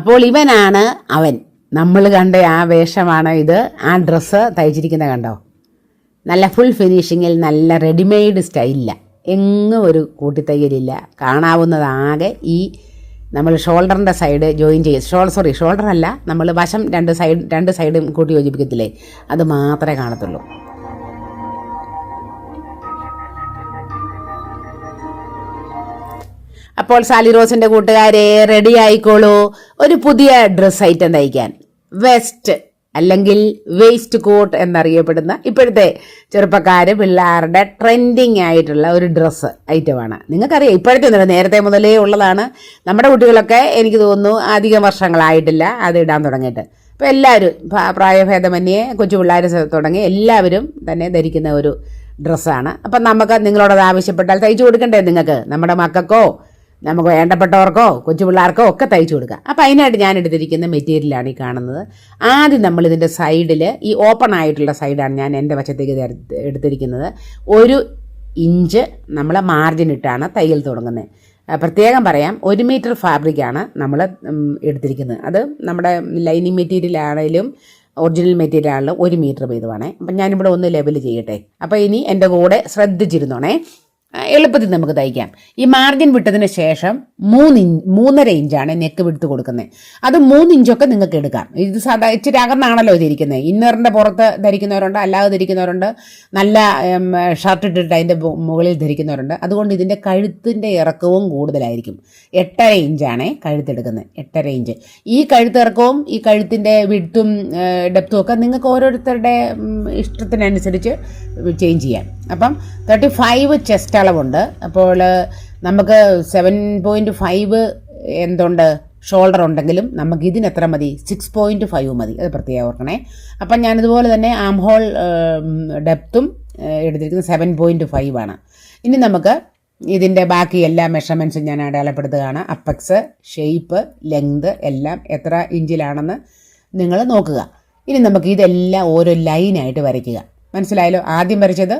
അപ്പോൾ ഇവനാണ് അവൻ. നമ്മൾ കണ്ട ആ വേഷമാണ് ഇത്. ആ ഡ്രസ്സ് തയ്ച്ചിരിക്കുന്നത് കണ്ടോ? നല്ല ഫുൾ ഫിനിഷിങ്ങിൽ നല്ല റെഡിമെയ്ഡ് സ്റ്റൈലില്ല എങ്ങും ഒരു കൂട്ടിത്തയ്യലില്ല. കാണാവുന്നതാകെ ഈ നമ്മൾ ഷോൾഡറിന്റെ സൈഡ് ജോയിൻ ചെയ്ത് ഷോൾ സോറി ഷോൾഡർ അല്ല. നമ്മൾ വശം രണ്ട് സൈഡ് രണ്ട് സൈഡും കൂട്ടി യോജിപ്പിക്കത്തില്ലേ? അത് മാത്രമേ കാണത്തുള്ളൂ. അപ്പോൾ സാലി റോസിന്റെ കൂട്ടുകാരെ റെഡി ആയിക്കോളൂ. ഒരു പുതിയ ഡ്രസ് ഐറ്റം തയ്ക്കാൻ. വെസ്റ്റ് അല്ലെങ്കിൽ വേസ്റ്റ് കോട്ട് എന്നറിയപ്പെടുന്ന ഇപ്പോഴത്തെ ചെറുപ്പക്കാർ പിള്ളേരുടെ ട്രെൻഡിങ് ആയിട്ടുള്ള ഒരു ഡ്രസ്സ് ഐറ്റമാണ് നിങ്ങൾക്കറിയാം ഇപ്പോഴത്തെ ഒന്നുമില്ല. നേരത്തെ മുതലേ ഉള്ളതാണ്. നമ്മുടെ കുട്ടികളൊക്കെ എനിക്ക് തോന്നുന്നു അധികം വർഷങ്ങളായിട്ടില്ല അത് ഇടാൻ തുടങ്ങിയിട്ട്. അപ്പോൾ എല്ലാവരും പ്രായഭേദമന്യേ കൊച്ചു പിള്ളേർ തുടങ്ങി എല്ലാവരും തന്നെ ധരിക്കുന്ന ഒരു ഡ്രസ്സാണ് അപ്പം നമുക്ക് നിങ്ങളോടത് ആവശ്യപ്പെട്ടാൽ തയ്ച്ചു കൊടുക്കണ്ടേ നിങ്ങൾക്ക്? നമ്മുടെ മക്കൾക്കോ? നമുക്ക് വേണ്ടപ്പെട്ടവർക്കോ കൊച്ചു പിള്ളേർക്കോ ഒക്കെ തയ്ച്ചു കൊടുക്കാം. അപ്പോൾ അതിനായിട്ട് ഞാൻ എടുത്തിരിക്കുന്ന മെറ്റീരിയലാണ് ഈ കാണുന്നത്. ആദ്യം നമ്മൾ ഇതിന്റെ സൈഡിൽ ഈ ഓപ്പൺ ആയിട്ടുള്ള സൈഡാണ് ഞാൻ എന്റെ വശത്തേക്ക് എടുത്തിരിക്കുന്നത്. ഒരു ഇഞ്ച് നമ്മൾ മാർജിൻ ഇട്ടാണ് തയ്യൽ തുടങ്ങുന്നത്. പ്രത്യേകം പറയാം ഒരു മീറ്റർ ഫാബ്രിക്കാണ് നമ്മൾ എടുത്തിരിക്കുന്നത്. അത് നമ്മുടെ ലൈനിങ് മെറ്റീരിയൽ ആണെങ്കിലും ഒറിജിനൽ മെറ്റീരിയൽ ആണെങ്കിലും ഒരു മീറ്റർ വീതമാണേ. അപ്പം ഞാനിവിടെ ഒന്ന് ലെവൽ ചെയ്യട്ടെ. അപ്പോൾ ഇനി എന്റെ കൂടെ ശ്രദ്ധിച്ചിരുന്നോണേ എളുപ്പത്തിൽ നമുക്ക് തയ്ക്കാം. ഈ മാർജിൻ വിട്ടതിന് ശേഷം മൂന്ന് ഇഞ്ച് മൂന്നര ഇഞ്ചാണ് നെക്ക് വിടുത്ത് കൊടുക്കുന്നത്. അത് മൂന്ന് ഇഞ്ചൊക്കെ നിങ്ങൾക്ക് എടുക്കാം. ഇത് സാധാ ഇച്ചിരി അകന്നാണല്ലോ ഇതിരിക്കുന്നത് ഇന്നറിന്റെ പുറത്ത് ധരിക്കുന്നവരുണ്ട് അല്ലാതെ ധരിക്കുന്നവരുണ്ട്. നല്ല ഷർട്ട് ഇട്ടിട്ട് അതിന്റെ മുകളിൽ ധരിക്കുന്നവരുണ്ട്. അതുകൊണ്ട് ഇതിന്റെ കഴുത്തിന്റെ ഇറക്കവും കൂടുതലായിരിക്കും. എട്ടര ഇഞ്ചാണ് കഴുത്തെടുക്കുന്നത് എട്ടര ഇഞ്ച്. ഈ കഴുത്തിറക്കവും ഈ കഴുത്തിന്റെ വിടുത്തും ഡെപ്തും ഒക്കെ നിങ്ങൾക്ക് ഓരോരുത്തരുടെ ഇഷ്ടത്തിനനുസരിച്ച് ചേഞ്ച് ചെയ്യാം. അപ്പം തേർട്ടി ഫൈവ് ചെസ്റ്റ് അളവുണ്ട്. അപ്പോൾ നമുക്ക് സെവൻ പോയിന്റ് ഫൈവ് എന്തുണ്ട്? ഷോൾഡർ ഉണ്ടെങ്കിലും നമുക്ക് ഇതിന് എത്ര മതി? സിക്സ് പോയിന്റ് ഫൈവ് മതി. അത് പ്രത്യേകം ഓർക്കണേ. അപ്പം ഞാനിതുപോലെ തന്നെ ആം ഹോൾ ഡെപ്തും എടുത്തിരിക്കുന്നത് സെവൻ പോയിന്റ് ഫൈവ് ആണ്. ഇനി നമുക്ക് ഇതിന്റെ ബാക്കി എല്ലാ മെഷർമെന്റ്സും ഞാൻ അടയാളപ്പെടുത്തുകയാണ്. അപ്പക്സ് ഷേപ്പ് ലെങ്ത് എല്ലാം എത്ര ഇഞ്ചിലാണെന്ന് നിങ്ങൾ നോക്കുക. ഇനി നമുക്ക് ഇതെല്ലാം ഓരോ ലൈനായിട്ട് വരയ്ക്കുക. മനസ്സിലായല്ലോ? ആദ്യം വരച്ചത്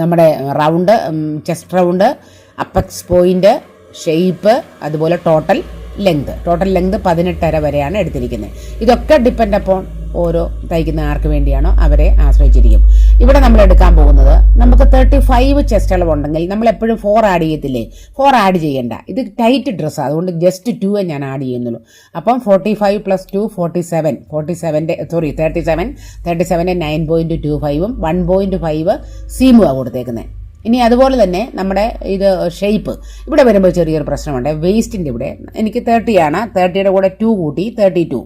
നമ്മുടെ round chest round apex point shape അതുപോലെ ടോട്ടൽ ലെങ്ത്. ടോട്ടൽ ലെങ്ത് പതിനെട്ടര വരെയാണ് എടുത്തിരിക്കുന്നത്. ഇതൊക്കെ ഡിപ്പെൻഡ് അപ്പോൾ ഓരോ തയ്ക്കുന്ന ആർക്ക് വേണ്ടിയാണോ അവരെ ആശ്രയിച്ചിരിക്കും. ഇവിടെ നമ്മൾ എടുക്കാൻ പോകുന്നത് നമുക്ക് തേർട്ടി ഫൈവ് ചെസ്റ്റ് അളവുണ്ടെങ്കിൽ നമ്മൾ എപ്പോഴും ഫോർ ആഡ് ചെയ്യത്തില്ലേ? ഫോർ ആഡ് ചെയ്യണ്ട. ഇത് ടൈറ്റ് ഡ്രസ്സാണ് അതുകൊണ്ട് ജസ്റ്റ് ടു ഞാൻ ആഡ് ചെയ്യുന്നുള്ളൂ. അപ്പം forty five plus two forty seven forty സെവന്റെ sorry thirty seven thirty സെവന്റെ നയൻ പോയിന്റ് ടു ഫൈവും വൺ പോയിന്റ് ഫൈവ് സീമുമാണ് കൊടുത്തേക്കുന്നത് ഇനി അതുപോലെ തന്നെ നമ്മുടെ ഇത് ഷേപ്പ് ഇവിടെ വരുമ്പോൾ ചെറിയൊരു പ്രശ്നമുണ്ട്. വേസ്റ്റിന്റെ ഇവിടെ. എനിക്ക് തേർട്ടിയാണ് തേർട്ടിയുടെ കൂടെ ടു കൂട്ടി തേർട്ടി ടു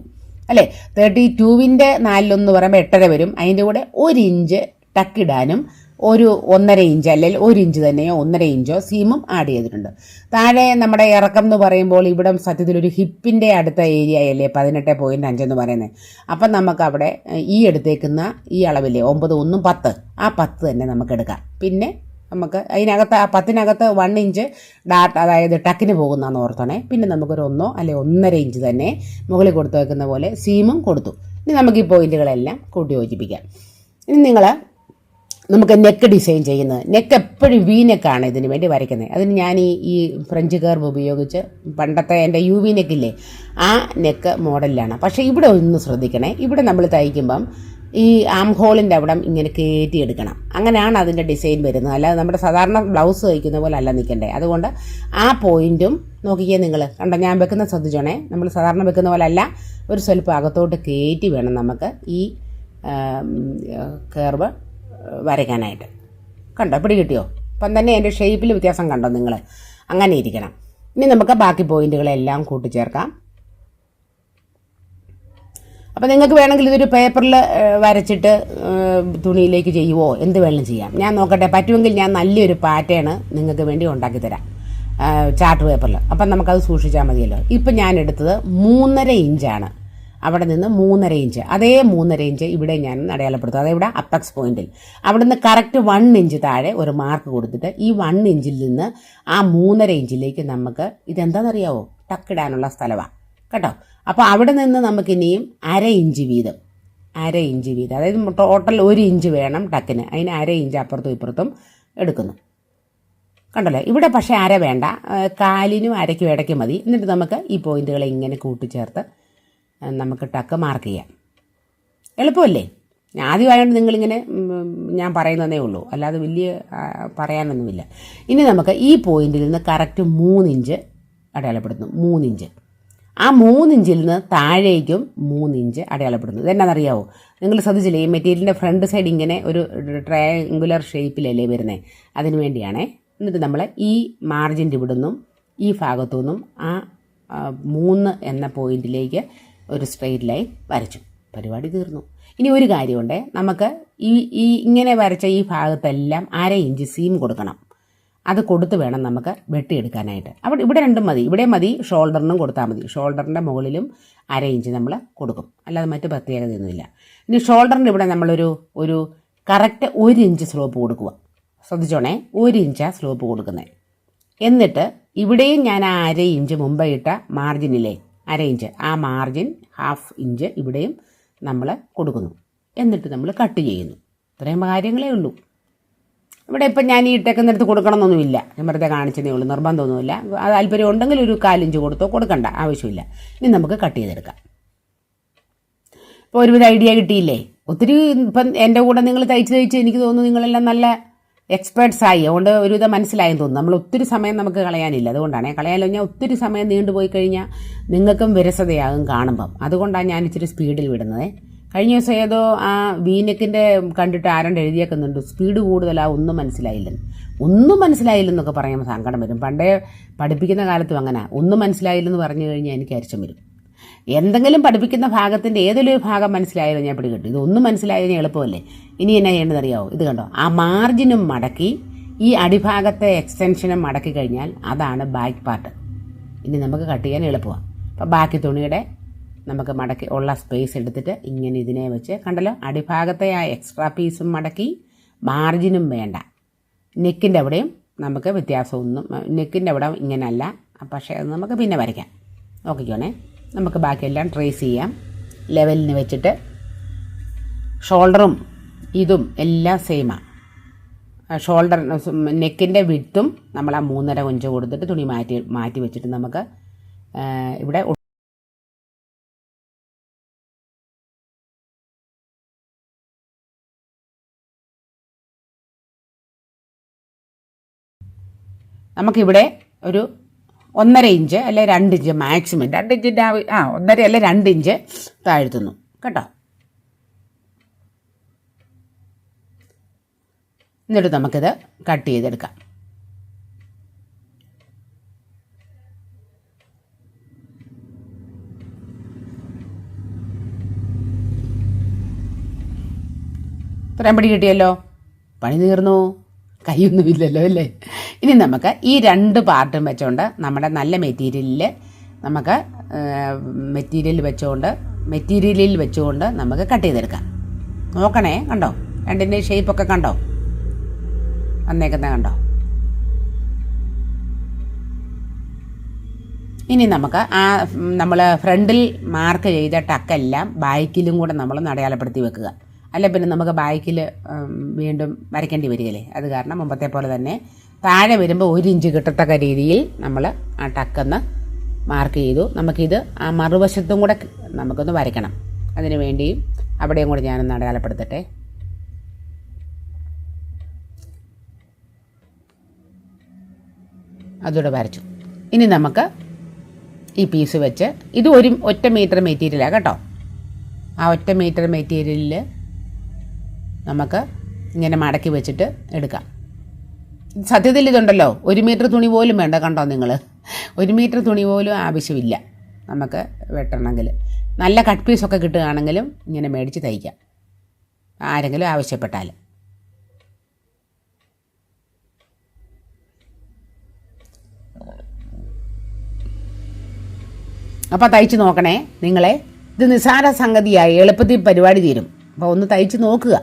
അല്ലേ? തേർട്ടി ടുവിന്റെ നാലിലൊന്ന് പറയുമ്പോൾ എട്ടര വരും. അതിന്റെ കൂടെ ഒരു ഇഞ്ച് ടക്കിടാനും ഒരു ഒന്നര ഇഞ്ച് അല്ലെങ്കിൽ ഒരു ഇഞ്ച് തന്നെയോ ഒന്നര ഇഞ്ചോ സീമും ആഡ് ചെയ്തിട്ടുണ്ട്. താഴെ നമ്മുടെ ഇറക്കം എന്ന് പറയുമ്പോൾ ഇവിടെ സത്യത്തിൽ ഒരു ഹിപ്പിന്റെ അടുത്ത ഏരിയ അല്ലേ പതിനെട്ട് പോയിന്റ് അഞ്ചെന്ന് പറയുന്നത്. അപ്പം നമുക്ക് അവിടെ ഈ എടുത്തേക്കുന്ന ഈ അളവില്ലേ ഒമ്പത് ഒന്നും പത്ത് ആ പത്ത് തന്നെ നമുക്ക് എടുക്കാം. പിന്നെ നമുക്ക് അതിനകത്ത് ആ പത്തിനകത്ത് വൺ ഇഞ്ച് ഡാട്ട് അതായത് ടക്കിന് പോകുന്നതെന്ന് ഓർത്തണേ. പിന്നെ നമുക്കൊരു ഒന്നോ അല്ലെ ഒന്നര ഇഞ്ച് തന്നെ മുകളിൽ കൊടുത്തു വെക്കുന്ന പോലെ സീമും കൊടുത്തു. ഇനി നമുക്ക് ഈ പോയിന്റുകളെല്ലാം കൂട്ടി യോജിപ്പിക്കാം. ഇനി നിങ്ങൾ നമുക്ക് നെക്ക് ഡിസൈൻ ചെയ്യുന്നത്. നെക്ക് എപ്പോഴും വി നെക്കാണ് ഇതിന് വേണ്ടി വരയ്ക്കുന്നത്. അതിന് ഞാൻ ഈ ഈ ഫ്രഞ്ച് കർവ് ഉപയോഗിച്ച് പണ്ടത്തെ എന്റെ യു വി നെക്കില്ലേ ആ നെക്ക് മോഡലിലാണ് പക്ഷേ ഇവിടെ ഒന്ന് ശ്രദ്ധിക്കണേ. ഇവിടെ നമ്മൾ തയ്ക്കുമ്പം ഈ ആം ഹോളിന്റെ അവിടം ഇങ്ങനെ കയറ്റി എടുക്കണം. അങ്ങനെയാണ് അതിന്റെ ഡിസൈൻ വരുന്നത്. അല്ലാതെ നമ്മുടെ സാധാരണ ബ്ലൗസ് തയ്ക്കുന്ന പോലെ അല്ല നിൽക്കണ്ടേ. അതുകൊണ്ട് ആ പോയിന്റും നോക്കിക്കേ നിങ്ങൾ കണ്ടോ? ഞാൻ വെക്കുന്ന ശ്രദ്ധിച്ചോണേ. നമ്മൾ സാധാരണ വെക്കുന്ന പോലെ അല്ല. ഒരു സ്വല്പം അകത്തോട്ട് കയറ്റി വേണം നമുക്ക് ഈ കർവ് വരയ്ക്കാനായിട്ട്. കണ്ടോ? പിടി കിട്ടിയോ അപ്പം തന്നെ എന്റെ ഷേപ്പിൽ വ്യത്യാസം കണ്ടോ നിങ്ങൾ അങ്ങനെ ഇരിക്കണം. ഇനി നമുക്ക് ബാക്കി പോയിന്റുകളെല്ലാം കൂട്ടിച്ചേർക്കാം. അപ്പം നിങ്ങൾക്ക് വേണമെങ്കിൽ ഇതൊരു പേപ്പറിൽ വരച്ചിട്ട് തുണിയിലേക്ക് ചെയ്യുവോ? എന്ത് വേണമെങ്കിലും ചെയ്യാം. ഞാൻ നോക്കട്ടെ പറ്റുമെങ്കിൽ ഞാൻ നല്ലൊരു പാറ്റേൺ നിങ്ങൾക്ക് വേണ്ടി ഉണ്ടാക്കി തരാം ചാർട്ട് പേപ്പറിൽ അപ്പം നമുക്കത് സൂക്ഷിച്ചാൽ മതിയല്ലോ. ഇപ്പം ഞാൻ എടുത്തത് മൂന്നര ഇഞ്ചാണ് അവിടെ നിന്ന് മൂന്നര ഇഞ്ച് അതേ മൂന്നര ഇഞ്ച് ഇവിടെ ഞാൻ അടയാളപ്പെടുത്തും. ഇവിടെ അപ്പക്സ് പോയിന്റിൽ അവിടെ നിന്ന് കറക്റ്റ് വൺ ഇഞ്ച് താഴെ ഒരു മാർക്ക് കൊടുത്തിട്ട് ഈ വൺ ഇഞ്ചിൽ നിന്ന് ആ മൂന്നര ഇഞ്ചിലേക്ക് നമുക്ക് ഇതെന്താണെന്നറിയാവോ? ടക്കിടാനുള്ള സ്ഥലമാണ് കേട്ടോ? അപ്പോൾ അവിടെ നിന്ന് നമുക്ക് ഇനിയും അര ഇഞ്ച് വീതം. അര ഇഞ്ച് വീതം. അതായത് ടോട്ടൽ ഒരു ഇഞ്ച് വേണം ടക്കിന്. അതിന് അര ഇഞ്ച് അപ്പുറത്തും ഇപ്പുറത്തും എടുക്കുന്നു. കണ്ടല്ലോ? ഇവിടെ പക്ഷേ അര വേണ്ട. കാലിനും അരയ്ക്കും ഇടയ്ക്കും മതി. എന്നിട്ട് നമുക്ക് ഈ പോയിന്റുകളെ ഇങ്ങനെ കൂട്ടിച്ചേർത്ത് നമുക്ക് ടക്ക് മാർക്ക് ചെയ്യാം. എളുപ്പമല്ലേ? ആദ്യമായതുകൊണ്ട് നിങ്ങളിങ്ങനെ ഞാൻ പറയുന്നതേ ഉള്ളൂ. അല്ലാതെ വലിയ പറയാനൊന്നുമില്ല. ഇനി നമുക്ക് ഈ പോയിന്റിൽ നിന്ന് കറക്റ്റ് മൂന്നിഞ്ച് അടയാളപ്പെടുത്തുന്നു. മൂന്നിഞ്ച്. ആ മൂന്നിഞ്ചിൽ നിന്ന് താഴേക്കും മൂന്നിഞ്ച് അടയാളപ്പെടുന്നു ഇതെന്നാണെന്നറിയാവോ നിങ്ങൾ ശ്രദ്ധിച്ചില്ലേ? ഈ മെറ്റീരിയലിന്റെ ഫ്രണ്ട് സൈഡ് ഇങ്ങനെ ഒരു ട്രയാങ്കുലർ ഷേപ്പിലല്ലേ വരുന്നത് അതിന് വേണ്ടിയാണേ. എന്നിട്ട് നമ്മൾ ഈ മാർജിന്റെ ഇവിടുന്നും ഈ ഭാഗത്തു നിന്നും ആ, മൂന്ന് എന്ന പോയിന്റിലേക്ക് ഒരു സ്ട്രെയിറ്റ് ലൈൻ വരച്ചു. പരിപാടി തീർന്നു. ഇനി ഒരു കാര്യമുണ്ട്. നമുക്ക് ഈ ഈ ഇങ്ങനെ വരച്ച ഈ ഭാഗത്തെല്ലാം അര ഇഞ്ച് സീം കൊടുക്കണം. അത് കൊടുത്ത് വേണം നമുക്ക് വെട്ടിയെടുക്കാനായിട്ട്. അവിടെ ഇവിടെ രണ്ടും മതി. ഇവിടെ മതി ഷോൾഡറിനും കൊടുത്താൽ മതി. ഷോൾഡറിന്റെ മുകളിലും അര ഇഞ്ച് നമ്മൾ കൊടുക്കും. അല്ലാതെ മറ്റ് പ്രത്യേകതയൊന്നുമില്ല. ഇനി ഷോൾഡറിന്റെ ഇവിടെ നമ്മളൊരു ഒരു കറക്റ്റ് ഒരു ഇഞ്ച് സ്ലോപ്പ് കൊടുക്കുക. ശ്രദ്ധിച്ചോണേ? ഒരു ഇഞ്ചാണ് സ്ലോപ്പ് കൊടുക്കുന്നത് എന്നിട്ട് ഇവിടെയും ഞാൻ ആ അര ഇഞ്ച് മുമ്പേ ഇട്ട മാർജിനിലെ അര ഇഞ്ച്. ആ മാർജിൻ ഹാഫ് ഇഞ്ച് ഇവിടെയും നമ്മൾ കൊടുക്കുന്നു. എന്നിട്ട് നമ്മൾ കട്ട് ചെയ്യുന്നു. ഇത്രയും കാര്യങ്ങളേ ഉള്ളൂ. ഇവിടെ ഇപ്പം ഞാൻ ഈ ഇട്ടേക്കുന്നിടത്ത് കൊടുക്കണമെന്നൊന്നുമില്ല. ഞാൻ വെറുതെ കാണിച്ചതേ ഉള്ളൂ. നിർബന്ധമൊന്നുമില്ല. താല്പര്യം ഉണ്ടെങ്കിൽ ഒരു കാലിഞ്ച് കൊടുത്തോ കൊടുക്കണ്ട. ആവശ്യമില്ല. ഇനി നമുക്ക് കട്ട് ചെയ്തെടുക്കാം. ഇപ്പോൾ ഒരുവിധ ഐഡിയ കിട്ടിയില്ലേ? ഒത്തിരി ഇപ്പം എന്റെ കൂടെ നിങ്ങൾ തയ്ച്ച് തയ്ച്ച് എനിക്ക് തോന്നുന്നു നിങ്ങളെല്ലാം നല്ല എക്സ്പേർട്സ് ആയി. അതുകൊണ്ട് ഒരുവിധം മനസ്സിലായെന്ന് തോന്നുന്നു. നമ്മൾ ഒത്തിരി സമയം നമുക്ക് കളയാനില്ല. അതുകൊണ്ടാണ്. കളയാലോ ഞാൻ ഒത്തിരി സമയം നീണ്ടുപോയി കഴിഞ്ഞാൽ നിങ്ങൾക്കും വിരസതയാകും കാണുമ്പം. അതുകൊണ്ടാണ് ഞാൻ ഇച്ചിരി സ്പീഡിൽ വിടുന്നത്. കഴിഞ്ഞ ദിവസം ഏതോ ആ വീനക്കിന്റെ കണ്ടിട്ട് ആരണ്ട് എഴുതിയേക്കുന്നുണ്ട്. സ്പീഡ് കൂടുതലാ ഒന്നും മനസ്സിലായില്ലെന്ന്. ഒന്നും മനസ്സിലായില്ലെന്നൊക്കെ പറയുമ്പോൾ സങ്കടം വരും. പണ്ടേ പഠിപ്പിക്കുന്ന കാലത്തും അങ്ങനെ. ഒന്നും മനസ്സിലായില്ലെന്ന് പറഞ്ഞു കഴിഞ്ഞാൽ എനിക്ക് അരിച്ചം വരും. എന്തെങ്കിലും പഠിപ്പിക്കുന്ന ഭാഗത്തിന്റെ ഏതൊരു ഭാഗം മനസ്സിലായാലും ഞാൻ പിടികിട്ടും. ഇതൊന്നും മനസ്സിലായതിന് എളുപ്പമല്ലേ? ഇനി എന്നാ ചെയ്യേണ്ടത് അറിയാവോ ഇത് കണ്ടോ? ആ മാർജിനും മടക്കി ഈ അടിഭാഗത്തെ എക്സ്റ്റൻഷനും മടക്കി കഴിഞ്ഞാൽ അതാണ് ബാക്ക് പാർട്ട്. ഇനി നമുക്ക് കട്ട് ചെയ്യാൻ എളുപ്പമാണ് അപ്പോൾ ബാക്കി തുണിയുടെ നമുക്ക് മടക്കി ഉള്ള സ്പേസ് എടുത്തിട്ട് ഇങ്ങനെ ഇതിനെ വെച്ച് കണ്ടല്ലോ? അടിഭാഗത്തെ ആ എക്സ്ട്രാ പീസും മടക്കി മാർജിനും വേണ്ട. നെക്കിന്റെ അവിടെയും നമുക്ക് വ്യത്യാസമൊന്നും നെക്കിന്റെ അവിടെ ഇങ്ങനെയല്ല പക്ഷേ അത് നമുക്ക് പിന്നെ വരയ്ക്കാം. നോക്കിക്കോണേ. നമുക്ക് ബാക്കിയെല്ലാം ട്രേസ് ചെയ്യാം. ലെവലിന് വെച്ചിട്ട് ഷോൾഡറും ഇതും എല്ലാം സെയിമാണ് ഷോൾഡർ നെക്കിന്റെ വിട്ടും നമ്മൾ ആ മൂന്നര കൊഞ്ച് കൊടുത്തിട്ട് തുണി മാറ്റി മാറ്റി വെച്ചിട്ട് നമുക്ക് ഇവിടെ നമുക്കിവിടെ ഒരു ഒന്നര ഇഞ്ച് അല്ലെ രണ്ട് ഇഞ്ച് മാക്സിമം രണ്ട് ഇഞ്ചിന്റെ ആ ഒന്നര അല്ലെ രണ്ട് ഇഞ്ച് താഴ്ത്തുന്നു. കേട്ടോ? എന്നിട്ട് നമുക്കിത് കട്ട് ചെയ്തെടുക്കാം. ഇത്രയും പിടി കിട്ടിയല്ലോ? പണി തീർന്നു. കൈയൊന്നുമില്ലല്ലോ അല്ലേ? ഇനി നമുക്ക് ഈ രണ്ട് പാർട്ടും വെച്ചുകൊണ്ട് നമ്മുടെ നല്ല മെറ്റീരിയലിൽ നമുക്ക് മെറ്റീരിയൽ വെച്ചുകൊണ്ട് മെറ്റീരിയലിൽ വെച്ചുകൊണ്ട് നമുക്ക് കട്ട് ചെയ്തെടുക്കാം. നോക്കണേ കണ്ടോ? രണ്ടിന്റെ ഷേപ്പൊക്കെ കണ്ടോ? വന്നേക്കുന്ന കണ്ടോ? ഇനി നമുക്ക് ആ നമ്മൾ ഫ്രണ്ടിൽ മാർക്ക് ചെയ്ത ടക്കെല്ലാം ബാക്കിലും കൂടെ നമ്മൾ അടയാളപ്പെടുത്തി വെക്കുക. അല്ല പിന്നെ നമുക്ക് ബാക്കിൽ വീണ്ടും വരയ്ക്കേണ്ടി വരികയില്ലേ? അത് കാരണം മുമ്പത്തെ പോലെ തന്നെ താഴെ വരുമ്പോൾ ഒരു ഇഞ്ച് കിട്ടത്തക്ക രീതിയിൽ നമ്മൾ ആ ടക്കെന്ന് മാർക്ക് ചെയ്തു. നമുക്കിത് ആ മറുവശത്തും കൂടെ നമുക്കൊന്ന് വരയ്ക്കണം. അതിനു വേണ്ടിയും അവിടെയും കൂടെ ഞാനൊന്ന് അടയാളപ്പെടുത്തട്ടെ അതുകൂടെ വരച്ചു. ഇനി നമുക്ക് ഈ പീസ് വെച്ച് ഇത് ഒരു ഒറ്റ മീറ്റർ മെറ്റീരിയലാണ് കേട്ടോ. ആ ഒറ്റ മീറ്റർ മെറ്റീരിയലിൽ നമുക്ക് ഇങ്ങനെ മടക്കി വെച്ചിട്ട് എടുക്കാം. സത്യത്തിൽ ഇതുണ്ടല്ലോ ഒരു മീറ്റർ തുണി പോലും വേണ്ട കണ്ടോ നിങ്ങൾ ഒരു മീറ്റർ തുണി പോലും ആവശ്യമില്ല നമുക്ക് വെട്ടണമെങ്കിൽ. നല്ല കട്ട് പീസൊക്കെ കിട്ടുകയാണെങ്കിലും ഇങ്ങനെ മേടിച്ച് തയ്ക്കാം. ആരെങ്കിലും ആവശ്യപ്പെട്ടാൽ അപ്പോൾ തയ്ച്ച് നോക്കണേ. നിങ്ങളെ ഇത് നിസ്സാര സംഗതിയായി. എളുപ്പത്തിൽ പരിപാടി തീരും. അപ്പോൾ ഒന്ന് തയ്ച്ച് നോക്കുക.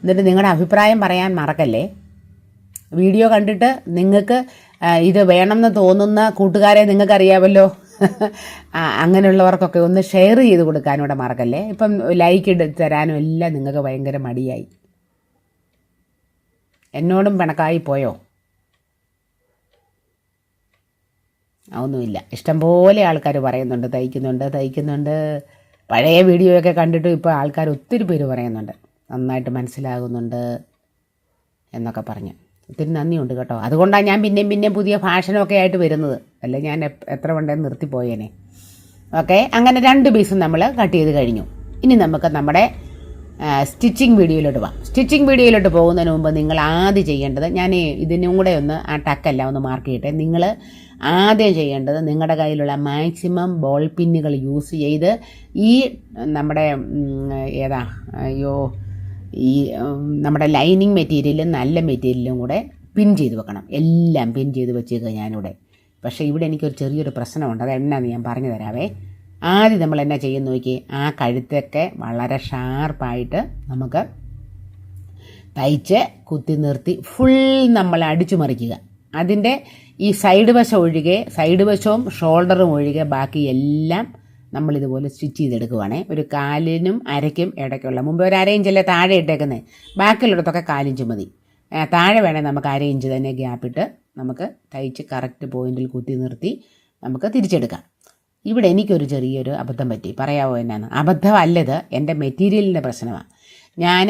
എന്നിട്ട് നിങ്ങളുടെ അഭിപ്രായം പറയാൻ മറക്കല്ലേ? വീഡിയോ കണ്ടിട്ട് നിങ്ങൾക്ക് ഇത് വേണമെന്ന് തോന്നുന്ന കൂട്ടുകാരെ നിങ്ങൾക്കറിയാമല്ലോ. അങ്ങനെയുള്ളവർക്കൊക്കെ ഒന്ന് ഷെയർ ചെയ്ത് കൊടുക്കാനൂടെ മറക്കല്ലേ? ഇപ്പം ലൈക്ക് ഇട്ട് തരാനും എല്ലാം നിങ്ങൾക്ക് ഭയങ്കര മടിയായി. എന്നോടും പിണക്കായി പോയോ? അതൊന്നുമില്ല. ഇഷ്ടംപോലെ ആൾക്കാർ പറയുന്നുണ്ട് തയ്ക്കുന്നുണ്ട് തയ്ക്കുന്നുണ്ട്. പഴയ വീഡിയോയൊക്കെ കണ്ടിട്ട് ഇപ്പോൾ ആൾക്കാർ ഒത്തിരി പേര് പറയുന്നുണ്ട്. നന്നായിട്ട് മനസ്സിലാകുന്നുണ്ട് എന്നൊക്കെ പറഞ്ഞ്. ഒത്തിരി നന്ദിയുണ്ട് കേട്ടോ. അതുകൊണ്ടാണ് ഞാൻ പിന്നെയും പിന്നെയും പുതിയ ഫാഷനൊക്കെ ആയിട്ട് വരുന്നത്. അല്ലെ ഞാൻ എത്ര കൊണ്ടേ നിർത്തിപ്പോയേനെ. ഓക്കെ അങ്ങനെ രണ്ട് പീസും നമ്മൾ കട്ട് ചെയ്ത് കഴിഞ്ഞു. ഇനി നമുക്ക് നമ്മുടെ സ്റ്റിച്ചിങ് വീഡിയോയിലോട്ട് പോകാം സ്റ്റിച്ചിങ് വീഡിയോയിലോട്ട് പോകുന്നതിന് മുമ്പ് നിങ്ങൾ ആദ്യം ചെയ്യേണ്ടത് ഞാൻ ഇതിനും കൂടെ ഒന്ന് ആ ടക്കെല്ലാം ഒന്ന് മാർക്ക് ചെയ്യട്ടെ. നിങ്ങൾ ആദ്യം ചെയ്യേണ്ടത് നിങ്ങളുടെ കയ്യിലുള്ള മാക്സിമം ബോൾ പിന്നുകൾ യൂസ് ചെയ്ത് ഈ നമ്മുടെ ഏതാ അയ്യോ ഈ നമ്മുടെ ലൈനിങ് മെറ്റീരിയലും നല്ല മെറ്റീരിയലും കൂടെ പിൻ ചെയ്ത് വെക്കണം. എല്ലാം പിൻ ചെയ്ത് വെച്ചേക്കുക ഞാനിവിടെ. പക്ഷേ ഇവിടെ എനിക്കൊരു ചെറിയൊരു പ്രശ്നമുണ്ട്. അത് എന്നാന്ന് ഞാൻ പറഞ്ഞു തരാവേ. ആദ്യം നമ്മൾ എന്നാ ചെയ്യുന്ന നോക്കി ആ കഴുത്തൊക്കെ വളരെ ഷാർപ്പായിട്ട് നമുക്ക് തയ്ച്ച് കുത്തി നിർത്തി ഫുൾ നമ്മൾ അടിച്ചു മറിക്കുക അതിന്റെ ഈ സൈഡ് വശം ഒഴികെ സൈഡ് വശവും ഷോൾഡറും ഒഴികെ ബാക്കി എല്ലാം നമ്മൾ ഇതുപോലെ സ്റ്റിച്ച് ചെയ്തെടുക്കുവാണേ. ഒരു കാലിനും അരയ്ക്കും ഇടയ്ക്കുള്ള മുമ്പ് ഒരു അര ഇഞ്ചല്ലേ താഴെ ഇട്ടേക്കുന്നത് ബാക്കിയുള്ളിടത്തൊക്കെ കാലിഞ്ച് മതി. താഴെ വേണേൽ നമുക്ക് അര ഇഞ്ച് തന്നെ ഗ്യാപ്പിട്ട് നമുക്ക് തയ്ച്ച് കറക്റ്റ് പോയിന്റിൽ കുത്തി നിർത്തി നമുക്ക് തിരിച്ചെടുക്കാം. ഇവിടെ എനിക്കൊരു ചെറിയൊരു അബദ്ധം പറ്റി. പറയാവോ എന്നാണ്. അബദ്ധമല്ലത് എന്റെ മെറ്റീരിയലിന്റെ പ്രശ്നമാണ് ഞാൻ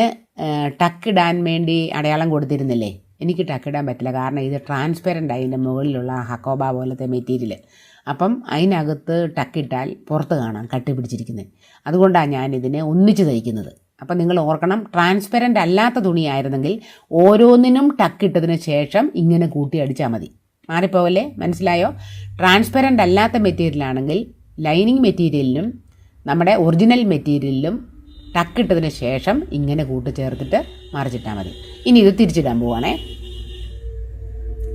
ടക്കിടാൻ വേണ്ടി അടയാളം കൊടുത്തിരുന്നില്ലേ? എനിക്ക് ടക്കിടാൻ പറ്റില്ല. കാരണം ഇത് ട്രാൻസ്പെറന്റ് അതിന്റെ മുകളിലുള്ള ഹക്കോബ പോലത്തെ മെറ്റീരിയൽ അപ്പം അതിനകത്ത് ടക്കിട്ടാൽ പുറത്ത് കാണാം കട്ടി പിടിച്ചിരിക്കുന്നത് അതുകൊണ്ടാണ് ഞാനിതിനെ ഒന്നിച്ച് തയ്ക്കുന്നത്. അപ്പം നിങ്ങൾ ഓർക്കണം ട്രാൻസ്പെറന്റ് അല്ലാത്ത തുണിയായിരുന്നെങ്കിൽ ഓരോന്നിനും ടക്കിട്ടതിന് ശേഷം ഇങ്ങനെ കൂട്ടി അടിച്ചാൽ മതി. മാറിപ്പോവല്ലേ? മനസ്സിലായോ? ട്രാൻസ്പെറന്റ് അല്ലാത്ത മെറ്റീരിയലാണെങ്കിൽ ലൈനിങ് മെറ്റീരിയലിനും നമ്മുടെ ഒറിജിനൽ മെറ്റീരിയലിലും ടക്കിട്ടതിന് ശേഷം ഇങ്ങനെ കൂട്ടിച്ചേർത്തിട്ട് മറിച്ചിട്ടാൽ മതി. ഇനി ഇത് തിരിച്ചിടാൻ പോവാണേ.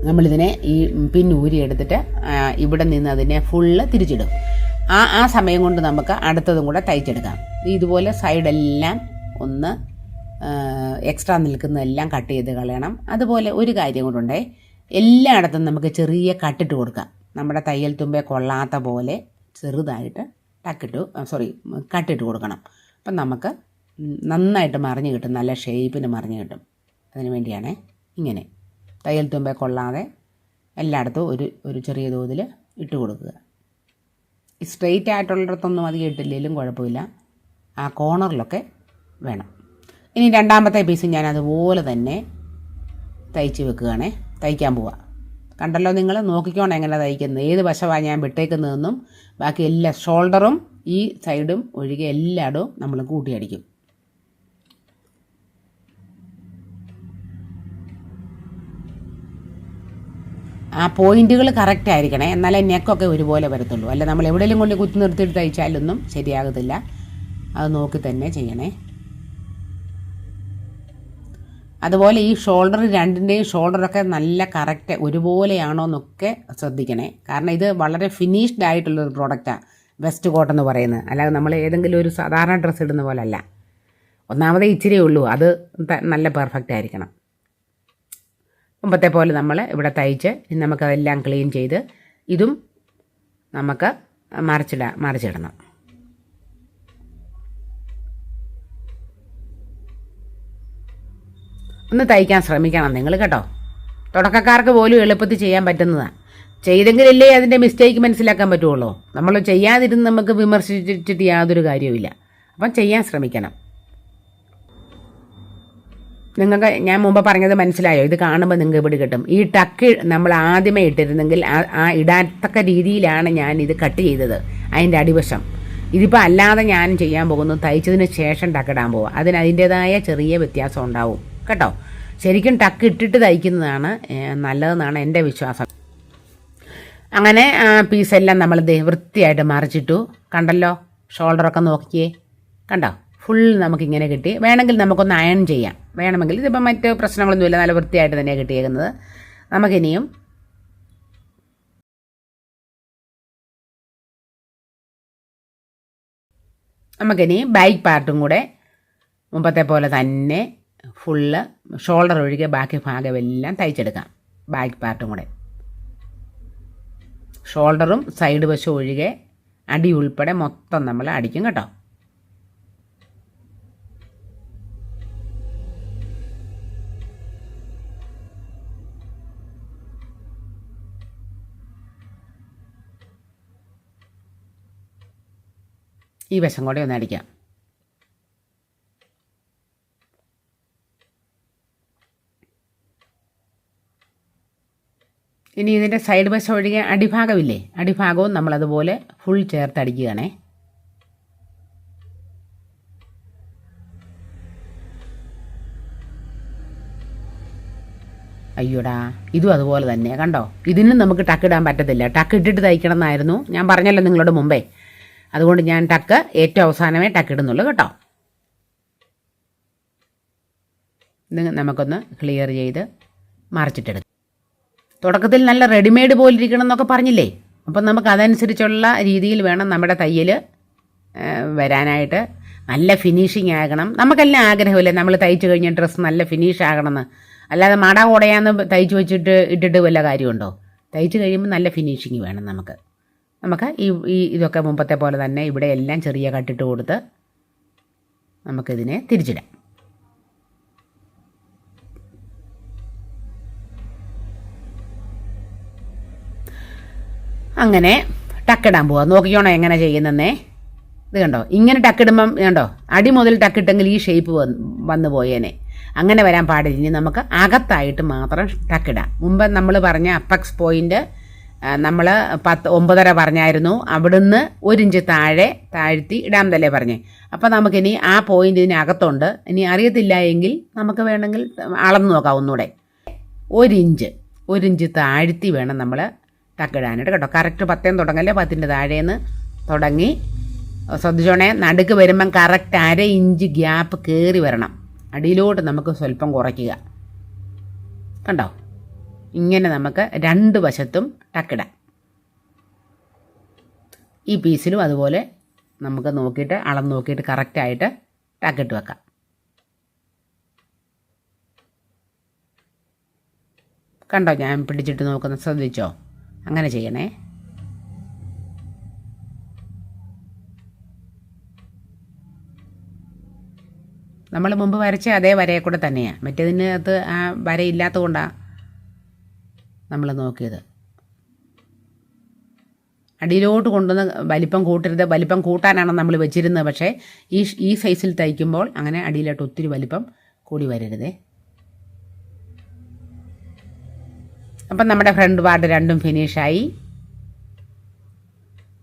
നമ്മളിതിനെ ഈ പിൻ ഊരി എടുത്തിട്ട് ഇവിടെ നിന്ന് അതിനെ ഫുള്ള് തിരിച്ചിടും. ആ ആ സമയം കൊണ്ട് നമുക്ക് അടുത്തതും കൂടെ തയ്ച്ചെടുക്കാം ഇതുപോലെ സൈഡെല്ലാം ഒന്ന് എക്സ്ട്രാ നിൽക്കുന്നതെല്ലാം കട്ട് ചെയ്ത് കളയണം. അതുപോലെ ഒരു കാര്യം കൊണ്ടുണ്ടേ എല്ലായിടത്തും നമുക്ക് ചെറിയ കട്ടിട്ട് കൊടുക്കാം. നമ്മുടെ തയ്യൽ തുമ്പെ കൊള്ളാത്ത പോലെ ചെറുതായിട്ട് ടക്കിട്ട് സോറി കട്ടിട്ട് കൊടുക്കണം. അപ്പം നമുക്ക് നന്നായിട്ട് മറിഞ്ഞ് കിട്ടും നല്ല ഷേപ്പിന് മറിഞ്ഞ് കിട്ടും. അതിന് വേണ്ടിയാണ് ഇങ്ങനെ. തയ്യൽ തുമ്പെ കൊള്ളാതെ എല്ലായിടത്തും ഒരു ഒരു ചെറിയ തോതിൽ ഇട്ട് കൊടുക്കുക. സ്ട്രെയിറ്റ് ആയിട്ടുള്ളിടത്തൊന്നും അധികം ഇട്ടില്ലെങ്കിലും കുഴപ്പമില്ല. ആ കോർണറിലൊക്കെ വേണം. ഇനി രണ്ടാമത്തെ പീസും ഞാൻ അതുപോലെ തന്നെ തയ്ച്ച് വെക്കുകയാണേ. തയ്ക്കാൻ പോവാം. കണ്ടല്ലോ നിങ്ങൾ നോക്കിക്കോണം എങ്ങനെ തയ്ക്കുന്നത്. ഏത് വശമാണ് ഞാൻ വിട്ടേക്കുന്നതെന്നും ബാക്കി എല്ലാ ഷോൾഡറും ഈ സൈഡും ഒഴികെ എല്ലായിടവും നമ്മൾ കൂട്ടിയടിക്കും ആ പോയിന്റുകൾ കറക്റ്റ് ആയിരിക്കണേ. എന്നാലേ നെക്കൊക്കെ ഒരുപോലെ വരത്തുള്ളൂ. അല്ല നമ്മൾ എവിടെയെങ്കിലും കൊണ്ട് കുത്തി നിർത്തിയിട്ട് തയ്ച്ചാലൊന്നും ശരിയാകത്തില്ല. അത് നോക്കി തന്നെ ചെയ്യണേ. അതുപോലെ ഈ ഷോൾഡർ രണ്ടിന്റെയും ഷോൾഡറൊക്കെ നല്ല കറക്റ്റ് ഒരുപോലെയാണോ എന്നൊക്കെ ശ്രദ്ധിക്കണേ. കാരണം ഇത് വളരെ ഫിനിഷ്ഡ് ആയിട്ടുള്ളൊരു പ്രോഡക്റ്റാണ് വെസ്റ്റ് കോട്ട് എന്ന് പറയുന്നത്. അല്ലാതെ നമ്മൾ ഏതെങ്കിലും ഒരു സാധാരണ ഡ്രസ്സ് ഇടുന്ന പോലെ അല്ല ഒന്നാമതേ ഇച്ചിരിയേ ഉള്ളൂ. അത് നല്ല പെർഫെക്റ്റ് ആയിരിക്കണം. മുമ്പത്തെ പോലെ നമ്മൾ ഇവിടെ തയ്ച്ച് നമുക്കതെല്ലാം ക്ലീൻ ചെയ്ത് ഇതും നമുക്ക് മറിച്ചിട മറിച്ചിടണം. ഒന്ന് തയ്ക്കാൻ ശ്രമിക്കണം നിങ്ങൾ കേട്ടോ. തുടക്കക്കാർക്ക് പോലും എളുപ്പത്തിൽ ചെയ്യാൻ പറ്റുന്നതാണ് ചെയ്തെങ്കിലല്ലേ അതിന്റെ മിസ്റ്റേക്ക് മനസ്സിലാക്കാൻ പറ്റുള്ളൂ. നമ്മൾ ചെയ്യാതിരുന്ന് നമുക്ക് വിമർശിച്ചിട്ട് യാതൊരു കാര്യവുമില്ല. അപ്പം ചെയ്യാൻ ശ്രമിക്കണം. നിങ്ങൾക്ക് ഞാൻ മുമ്പ് പറഞ്ഞത് മനസ്സിലായോ? ഇത് കാണുമ്പോൾ നിങ്ങൾക്ക് ഇവിടെ കിട്ടും? ഈ ടക്ക് നമ്മൾ ആദ്യമേ ഇട്ടിരുന്നെങ്കിൽ ആ- ഇടാത്തക്ക രീതിയിലാണ് ഞാൻ ഇത് കട്ട് ചെയ്തത്. അതിന്റെ അടിവശം. ഇതിപ്പോൾ അല്ലാതെ ഞാൻ ചെയ്യാൻ പോകുന്നു. തയ്ച്ചതിന് ശേഷം ടക്കിടാൻ പോകും അതിന് അതിന്റേതായ ചെറിയ വ്യത്യാസം ഉണ്ടാവും. കേട്ടോ? ശരിക്കും ടക്ക് ഇട്ടിട്ട് തയ്ക്കുന്നതാണ് നല്ലതെന്നാണ് എന്റെ വിശ്വാസം. അങ്ങനെ പീസെല്ലാം നമ്മൾ വൃത്തിയായിട്ട് മറിച്ചിട്ടു. കണ്ടല്ലോ? ഷോൾഡറൊക്കെ നോക്കിയേ. കണ്ടോ? ഫുൾ നമുക്കിങ്ങനെ കിട്ടി. വേണമെങ്കിൽ നമുക്കൊന്ന് അയൺ ചെയ്യാം. വേണമെങ്കിൽ ഇതിപ്പം മറ്റ് പ്രശ്നങ്ങളൊന്നുമില്ല. നല്ല വൃത്തിയായിട്ട് തന്നെയാണ് കിട്ടിയേക്കുന്നത്. നമുക്കിനിയും നമുക്കിനി ബാക്ക് പാർട്ടും കൂടെ മുമ്പത്തെ പോലെ തന്നെ ഫുള്ള് ഷോൾഡർ ഒഴികെ ബാക്കി ഭാഗമെല്ലാം തയ്ച്ചെടുക്കാം. ബാക്ക് പാർട്ടും കൂടെ. ഷോൾഡറും സൈഡ് വശം ഒഴികെ അടി ഉൾപ്പെടെ മൊത്തം നമ്മൾ അടിക്കും കേട്ടോ. ഈ വശം കൂടെ ഒന്ന് അടിക്കാം. ഇനി ഇതിന്റെ സൈഡ് വശം ഒഴികെ അടിഭാഗമില്ലേ? അടിഭാഗവും നമ്മളതുപോലെ ഫുൾ ചേർത്ത് അടിക്കുകയാണേ. അയ്യോടാ ഇതും അതുപോലെ തന്നെ കണ്ടോ? ഇതിനും നമുക്ക് ടക്ക് ഇടാൻ പറ്റത്തില്ല. ടക്ക് ഇട്ടിട്ട് തയ്ക്കണം എന്നായിരുന്നു ഞാൻ പറഞ്ഞല്ലോ നിങ്ങളോട് മുമ്പേ. അതുകൊണ്ട് ഞാൻ ടക്ക് ഏറ്റവും അവസാനമേ ടക്ക് ഇടുന്നുള്ളൂ കേട്ടോ. ഇത് നമുക്കൊന്ന് ക്ലിയർ ചെയ്ത് മറിച്ചിട്ടെടുക്കാം. തുടക്കത്തിൽ നല്ല റെഡിമെയ്ഡ് പോലെ ഇരിക്കണം എന്നൊക്കെ പറഞ്ഞില്ലേ? അപ്പം നമുക്ക് അതനുസരിച്ചുള്ള രീതിയിൽ വേണം നമ്മുടെ തയ്യൽ വരാനായിട്ട്. നല്ല ഫിനിഷിങ് ആകണം. നമുക്കെല്ലാം ആഗ്രഹമില്ലേ? നമ്മൾ തയ്ച്ചു കഴിഞ്ഞ ഡ്രസ്സ് നല്ല ഫിനിഷ് ആകണമെന്ന്. അല്ലാതെ മട ഉടയാന്ന് തയ്ച്ചു വെച്ചിട്ട് ഇട്ടിട്ട് വല്ല കാര്യമുണ്ടോ? തയ്ച്ചു കഴിയുമ്പോൾ നല്ല ഫിനിഷിങ് വേണം നമുക്ക്. നമുക്ക് ഈ ഈ ഇതൊക്കെ മുമ്പത്തെ പോലെ തന്നെ ഇവിടെ എല്ലാം ചെറിയ കട്ടിട്ട് കൊടുത്ത് നമുക്കിതിനെ തിരിച്ചിടാം. അങ്ങനെ ടക്കിടാൻ പോവാം. നോക്കിക്കോണോ എങ്ങനെ ചെയ്യുന്നെന്നേ ഇത് കണ്ടോ? ഇങ്ങനെ ടക്കിടുമ്പം കണ്ടോ? അടി മുതൽ ടക്കിട്ടെങ്കിൽ ഈ ഷേപ്പ് വന്ന് പോയേനെ. അങ്ങനെ വരാൻ പാടില്ല. ഇനി നമുക്ക് അകത്തായിട്ട് മാത്രം ടക്കിടാം. മുമ്പ് നമ്മൾ പറഞ്ഞ അപ്പക്സ് പോയിന്റ് നമ്മൾ പത്ത് ഒമ്പതര പറഞ്ഞായിരുന്നു. അവിടുന്ന് ഒരിഞ്ച് താഴെ താഴ്ത്തി ഇടാൻ തന്നെ പറഞ്ഞേ. അപ്പോൾ നമുക്കിനി ആ പോയിന്റ് ഇതിനകത്തുണ്ട്. ഇനി അറിയത്തില്ല എങ്കിൽ നമുക്ക് വേണമെങ്കിൽ അളന്ന് നോക്കാം ഒന്നുകൂടെ. ഒരിഞ്ച് ഒരിഞ്ച് താഴ്ത്തി വേണം നമ്മൾ ടക്കിടാനായിട്ട് കേട്ടോ. കറക്റ്റ് പത്തേം തുടങ്ങല്ലേ? പത്തിന്റെ താഴേന്ന് തുടങ്ങി. ശ്രദ്ധിച്ചോണേ നടുക്ക് വരുമ്പം കറക്റ്റ് അര ഇഞ്ച് ഗ്യാപ്പ് കയറി വരണം. അടിയിലോട്ട് നമുക്ക് സ്വല്പം കുറയ്ക്കുക. കണ്ടോ? ഇങ്ങനെ നമുക്ക് രണ്ട് വശത്തും ടക്കിടാം ഈ പീസിലും അതുപോലെ നമുക്ക് നോക്കിയിട്ട് അളന്ന് നോക്കിയിട്ട് കറക്റ്റായിട്ട് ടക്കിട്ട് വെക്കാം. കണ്ടോ ഞാൻ പിടിച്ചിട്ട് നോക്കുന്ന ശ്രദ്ധിച്ചോ? അങ്ങനെ ചെയ്യണേ. നമ്മൾ മുമ്പ് വരച്ച അതേ വരയെ കൂടെ തന്നെയാണ് മറ്റേതിനകത്ത് ആ വരയില്ലാത്തത് കൊണ്ടാണ് നമ്മൾ നോക്കിയത്. അടിയിലോട്ട് കൊണ്ടുവന്ന് വലിപ്പം കൂട്ടരുത്. വലിപ്പം കൂട്ടാനാണ് നമ്മൾ വെച്ചിരുന്നത്. പക്ഷേ ഈ ഈ സൈസിൽ തയ്ക്കുമ്പോൾ അങ്ങനെ അടിയിലോട്ട് ഒത്തിരി വലിപ്പം കൂടി വരരുതേ. അപ്പം നമ്മുടെ ഫ്രണ്ട് പാർട്ട് രണ്ടും ഫിനിഷായി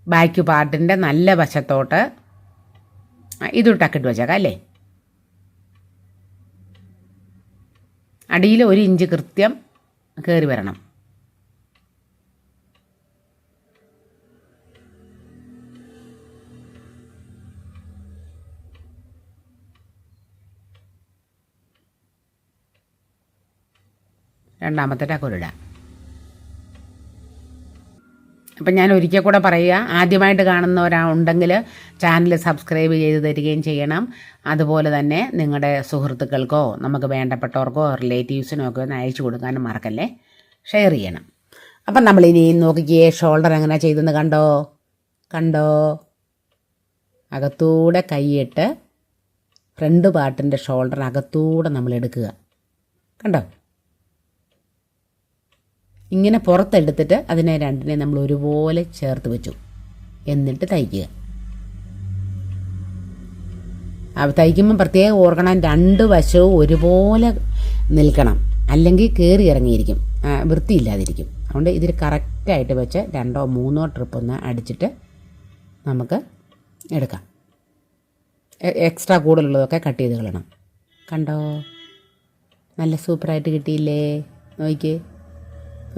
ബാക്ക് പാർട്ടിന്റെ നല്ല വശത്തോട്ട് ഇത് ടക്കിട്ട് വെച്ചേക്കാം അല്ലേ? അടിയിൽ ഒരു ഇഞ്ച് കൃത്യം കയറി വരണം. രണ്ടാമത്തെ ടക്കൊരിടാം അപ്പം ഞാൻ ഒരിക്കൽ കൂടെ പറയുക ആദ്യമായിട്ട് കാണുന്ന ഒരാൾ ഉണ്ടെങ്കിൽ ചാനൽ സബ്സ്ക്രൈബ് ചെയ്ത് തരികയും ചെയ്യണം. അതുപോലെ തന്നെ നിങ്ങളുടെ സുഹൃത്തുക്കൾക്കോ നമുക്ക് വേണ്ടപ്പെട്ടവർക്കോ റിലേറ്റീവ്സിനോ ഒക്കെ ഒന്ന് അയച്ചു കൊടുക്കാനും മറക്കല്ലേ? ഷെയർ ചെയ്യണം. അപ്പം നമ്മളിനി നോക്കിക്കേ ഷോൾഡർ എങ്ങനെ ചെയ്തെന്ന് കണ്ടോ? കണ്ടോ? അകത്തൂടെ കൈയിട്ട് ഫ്രണ്ട് പാർട്ടിന്റെ ഷോൾഡർ അകത്തൂടെ നമ്മൾ എടുക്കുക. കണ്ടോ? ഇങ്ങനെ പുറത്തെടുത്തിട്ട് അതിനെ രണ്ടിനെ നമ്മൾ ഒരുപോലെ ചേർത്ത് വെച്ചു. എന്നിട്ട് തയ്ക്കുക. തയ്ക്കുമ്പം പ്രത്യേകം ഓർക്കണം രണ്ട് വശവും ഒരുപോലെ നിൽക്കണം. അല്ലെങ്കിൽ കയറി ഇറങ്ങിയിരിക്കും. വൃത്തിയില്ലാതിരിക്കും. അതുകൊണ്ട് ഇതിൽ കറക്റ്റായിട്ട് വെച്ച് രണ്ടോ മൂന്നോ ട്രിപ്പ് ഒന്ന് അടിച്ചിട്ട് നമുക്ക് എടുക്കാം. എക്സ്ട്രാ കൂടുതലുള്ളതൊക്കെ കട്ട് ചെയ്ത് കളയണം. കണ്ടോ? നല്ല സൂപ്പറായിട്ട് കിട്ടിയില്ലേ? നോക്കിക്കേ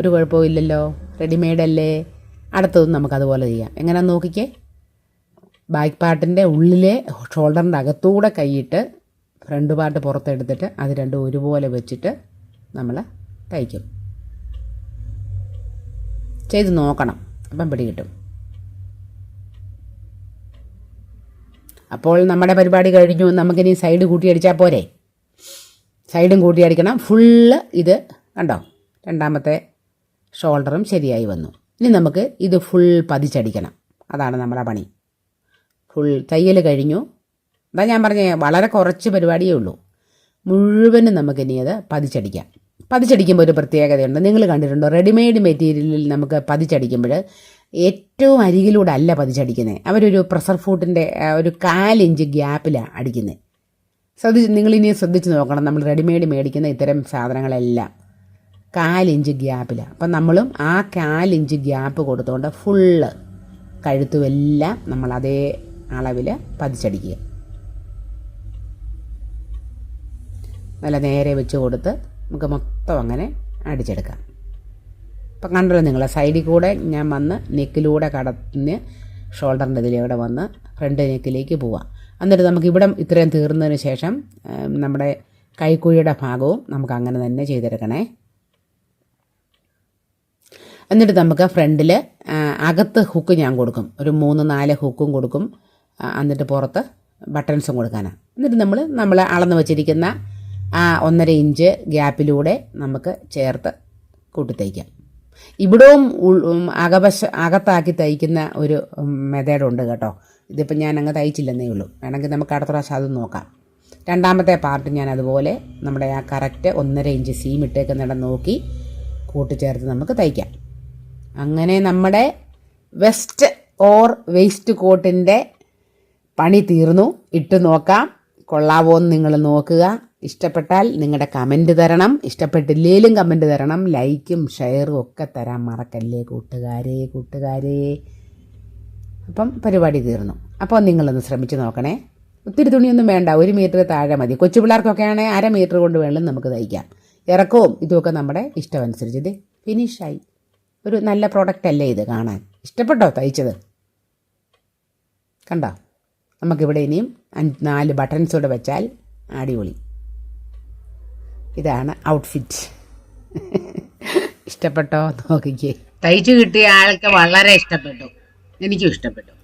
ഒരു കുഴപ്പവും ഇല്ലല്ലോ. റെഡിമെയ്ഡ് അല്ലേ? അടുത്തതും നമുക്കതുപോലെ ചെയ്യാം. എങ്ങനെ നോക്കിക്കേ? ബാക്ക് പാർട്ടിന്റെ ഉള്ളിലെ ഷോൾഡറിന്റെ അകത്തൂടെ കൈയിട്ട് ഫ്രണ്ട് പാർട്ട് പുറത്തെടുത്തിട്ട് അത് രണ്ടും ഒരുപോലെ വെച്ചിട്ട് നമ്മൾ തയ്ക്കും. ചെയ്ത് നോക്കണം. അപ്പം പിടികിട്ടും അപ്പോൾ നമ്മുടെ പരിപാടി കഴിഞ്ഞു. നമുക്കിനി സൈഡ് കൂട്ടിയടിച്ചാൽ പോരെ? സൈഡും കൂട്ടിയടിക്കണം ഫുള്ള് ഇത് കണ്ടോ? രണ്ടാമത്തെ ഷോൾഡറും ശരിയായി വന്നു. ഇനി നമുക്ക് ഇത് ഫുൾ പതിച്ചടിക്കണം. അതാണ് നമ്മുടെ പണി. ഫുൾ തയ്യൽ കഴിഞ്ഞു. അതാ ഞാൻ പറഞ്ഞ വളരെ കുറച്ച് പരിപാടിയേ ഉള്ളൂ. മുഴുവനും നമുക്കിനി അത് പതിച്ചടിക്കാം. പതിച്ചടിക്കുമ്പോൾ ഒരു പ്രത്യേകതയുണ്ട്. നിങ്ങൾ കണ്ടിട്ടുണ്ടോ റെഡിമെയ്ഡ് മെറ്റീരിയലിൽ നമുക്ക് പതിച്ചടിക്കുമ്പോൾ ഏറ്റവും അരികിലൂടെ അല്ല പതിച്ചടിക്കുന്നത് അവരൊരു പ്രഷർ ഫൂട്ടിന്റെ ഒരു കാലിഞ്ച് ഗ്യാപ്പിലാണ് അടിക്കുന്നത് ശ്രദ്ധിച്ച് നിങ്ങളിനി ശ്രദ്ധിച്ച് നോക്കണം. നമ്മൾ റെഡിമെയ്ഡ് മേടിക്കുന്ന ഇത്തരം സാധനങ്ങളെല്ലാം. കാലിഞ്ച് ഗ്യാപ്പിലാണ് അപ്പം നമ്മളും ആ കാലിഞ്ച് ഗ്യാപ്പ് കൊടുത്തുകൊണ്ട് ഫുള്ള് കഴുത്തുമെല്ലാം നമ്മൾ അതേ അളവിൽ പതിച്ചടിക്കുക. നല്ല നേരെ വെച്ച് കൊടുത്ത് നമുക്ക് മൊത്തം അങ്ങനെ അടിച്ചെടുക്കാം. ഇപ്പം കണ്ടല്ലോ നിങ്ങൾ സൈഡിൽ കൂടെ ഞാൻ വന്ന് നെക്കിലൂടെ കടന്ന് ഷോൾഡറിന്റെ ഇതിലൂടെ വന്ന് ഫ്രണ്ട് നെക്കിലേക്ക് പോവാം. എന്നിട്ട് നമുക്ക് ഇവിടെ ഇത്രയും തീർന്നതിന് ശേഷം നമ്മുടെ കൈക്കുഴിയുടെ ഭാഗവും നമുക്ക് അങ്ങനെ തന്നെ ചെയ്തെടുക്കണേ. എന്നിട്ട് നമുക്ക് ഫ്രണ്ടിൽ അകത്ത് ഹുക്ക് ഞാൻ കൊടുക്കും. ഒരു മൂന്ന് നാല് ഹുക്കും കൊടുക്കും. എന്നിട്ട് പുറത്ത് ബട്ടൺസും കൊടുക്കാനാണ് എന്നിട്ട് നമ്മൾ നമ്മൾ അളന്ന് വെച്ചിരിക്കുന്ന ആ ഒന്നര ഇഞ്ച് ഗ്യാപ്പിലൂടെ നമുക്ക് ചേർത്ത് കൂട്ടി തയ്ക്കാം. ഇവിടവും അകവശ അകത്താക്കി തയ്ക്കുന്ന ഒരു മെത്തേഡുണ്ട് കേട്ടോ. ഇതിപ്പോൾ ഞാൻ അങ്ങ് തയ്ച്ചില്ലെന്നേ ഉള്ളൂ. വേണമെങ്കിൽ നമുക്ക് അടുത്ത പ്രാവശ്യം അത് നോക്കാം. രണ്ടാമത്തെ പാർട്ട് ഞാൻ അതുപോലെ നമ്മുടെ ആ കറക്റ്റ് ഒന്നര ഇഞ്ച് സീം ഇട്ടേക്കുന്നിടം നോക്കി കൂട്ടിച്ചേർത്ത് നമുക്ക് തയ്ക്കാം. അങ്ങനെ നമ്മുടെ വെസ്റ്റ് ഓർ വേസ്റ്റ് കോട്ടിന്റെ പണി തീർന്നു. ഇട്ട് നോക്കാം. കൊള്ളാവോ എന്ന് നിങ്ങൾ നോക്കുക. ഇഷ്ടപ്പെട്ടാൽ നിങ്ങളുടെ കമന്റ് തരണം. ഇഷ്ടപ്പെട്ടില്ലേലും കമന്റ് തരണം. ലൈക്കും ഷെയറും ഒക്കെ തരാൻ മറക്കല്ലേ കൂട്ടുകാരെ കൂട്ടുകാരെ. അപ്പം പരിപാടി തീർന്നു. അപ്പോൾ നിങ്ങളൊന്ന് ശ്രമിച്ചു നോക്കണേ. ഒത്തിരി തുണിയൊന്നും വേണ്ട. ഒരു മീറ്റർ താഴെ മതി. കൊച്ചു പിള്ളേർക്കൊക്കെ ആണെങ്കിൽ അര മീറ്റർ കൊണ്ട് വേണമെങ്കിലും നമുക്ക് തയ്ക്കാം. ഇറക്കവും ഇതുമൊക്കെ നമ്മുടെ ഇഷ്ടമനുസരിച്ച് ഇത് ഫിനിഷായി ഒരു നല്ല പ്രോഡക്റ്റ് അല്ലേ ഇത് കാണാൻ? ഇഷ്ടപ്പെട്ടോ തയ്ച്ചത്? കണ്ടോ? നമുക്കിവിടെ ഇനിയും അഞ്ച് നാല് ബട്ടൺസ് കൂടെ വെച്ചാൽ അടിപൊളി. ഇതാണ് ഔട്ട്ഫിറ്റ് ഇഷ്ടപ്പെട്ടോ? നോക്കിക്കേ. തയ്ച്ചു കിട്ടിയ ആൾക്ക് വളരെ ഇഷ്ടപ്പെട്ടു. എനിക്കും ഇഷ്ടപ്പെട്ടു.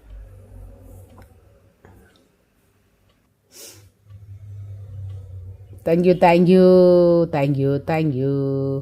Thank you thank you thank you thank you